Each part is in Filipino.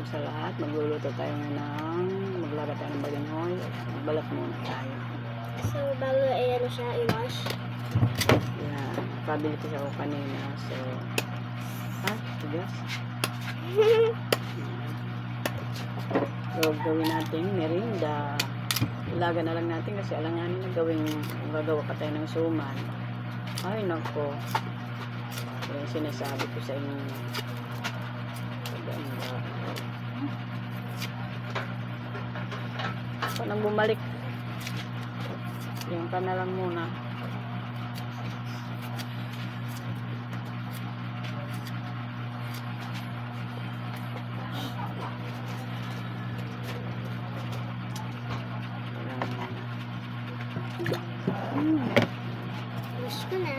po sa lahat. Magluluto tayo ng maglaga tayo ng balingoy. Magbalat muna tayo. So, bago ay ano siya, i-wash. Yan. Pabili ko siya ako kanina. So, ha? Tigas? So, gawin natin merinda. Ilaga na lang natin kasi alanganin na gawin, gagawa pa tayo ng suman. Ay, nako. Yung sinasabi ko sa inyo. So, nang bumalik, yung ka na lang muna. Hmm. Ko na.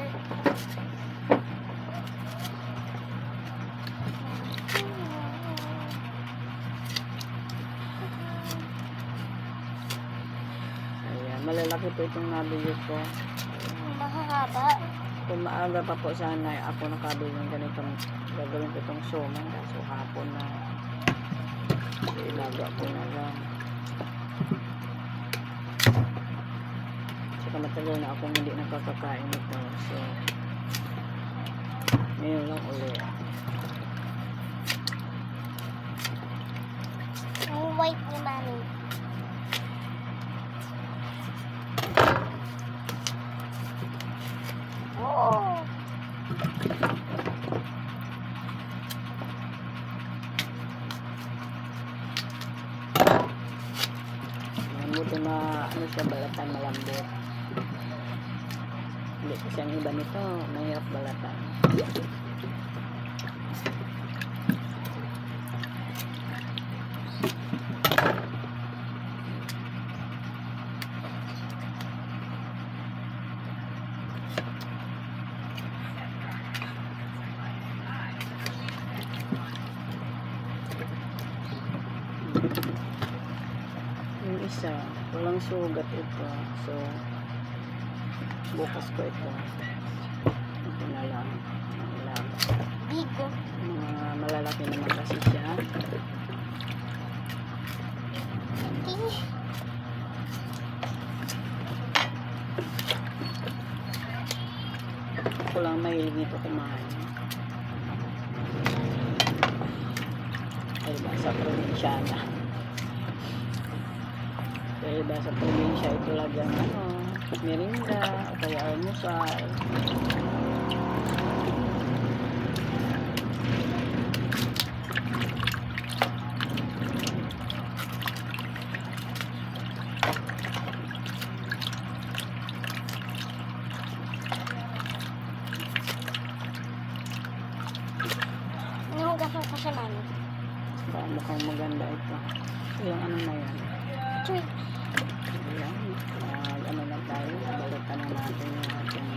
Malalaki po itong nabili ko. Mahahaba. Kung maaga pa po sana, ako nakabili ng ganitong gagawin ko itong suman. Kaso hapon na. Ilaga ko na lang. Saka matagal na akong hindi nakakakain ito. So, ngayon lang ulit. Yung white ni Mami. Ayan, buti ma, ano siya, balatan malambot. Hindi kasi ang iba nito, mahirap balatan. Yung isa, walang sugat ito. So, bukas ko ito. Ito na lang. Bigo. Mga malalaki naman kasi siya. Ako lang mahilig nito kumain. Ay ba, sa probinsya na. Dahil ba sa probinsya ito lagang ano, merinda, o kaya almusal. Nihugasan ko siya, Mami. Baka mukhang maganda ito. Yung ano na yan. Ayan. Ah, ano lang tayo. Balatan na natin yung ating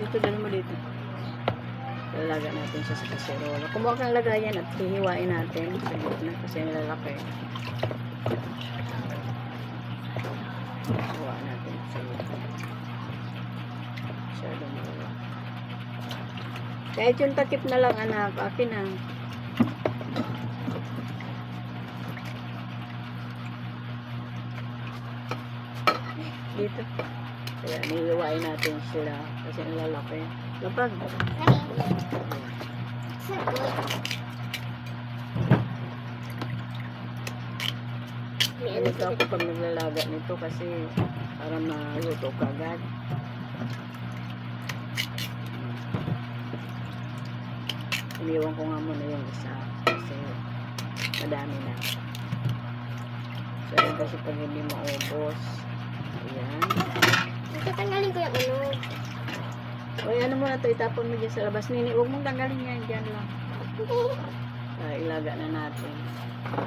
dito dala mo dito. Lalaga natin siya sa kaserola. Kumuha kang lagayan at hihiwain natin sa gitna kasi nilalaki. Hiwa natin sa gitna. Masyado malaki. Kahit yung takip na lang anak, akin na. Dito. Kaya nihiwain natin sila kasi nilalaki. Lapag. Ganito ako pag naglalaga nito kasi para maluto ka agad. Iniwan ko nga muna yung isa kasi madami na. So, yun kasi pag hindi maubos, ayan. Tatanggalin ko yung ano. O, ano mo na to, itapon mo dyan sa labas. Nini, huwag mong tanggalin yan, dyan lang. Uh, ilaga na natin.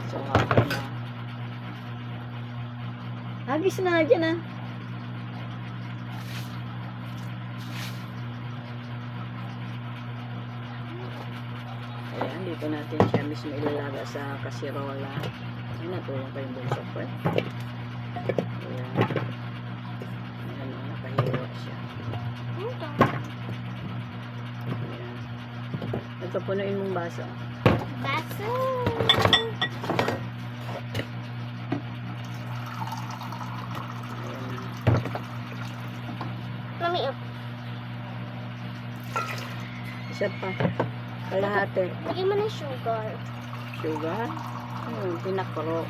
So, hapon na. Hagis na, dyan na. Ayan, dito natin siya mismo ilalaga sa kasirola. Ay, natulong pa yung bunso ko eh. Ayan. Ayan, nakahiwa siya. Ayan. Ito, punuin mong baso. Baso. Ayan. Mami, oh. Isa pa. Kalahati. Lagyan mo ng sugar. Sugar. Pinakro.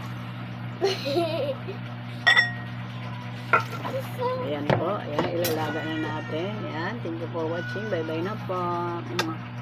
Gusto. Ayan po. Ayan, ilalaga na natin. Ayan, thank you for watching. Bye-bye na po. Mwah.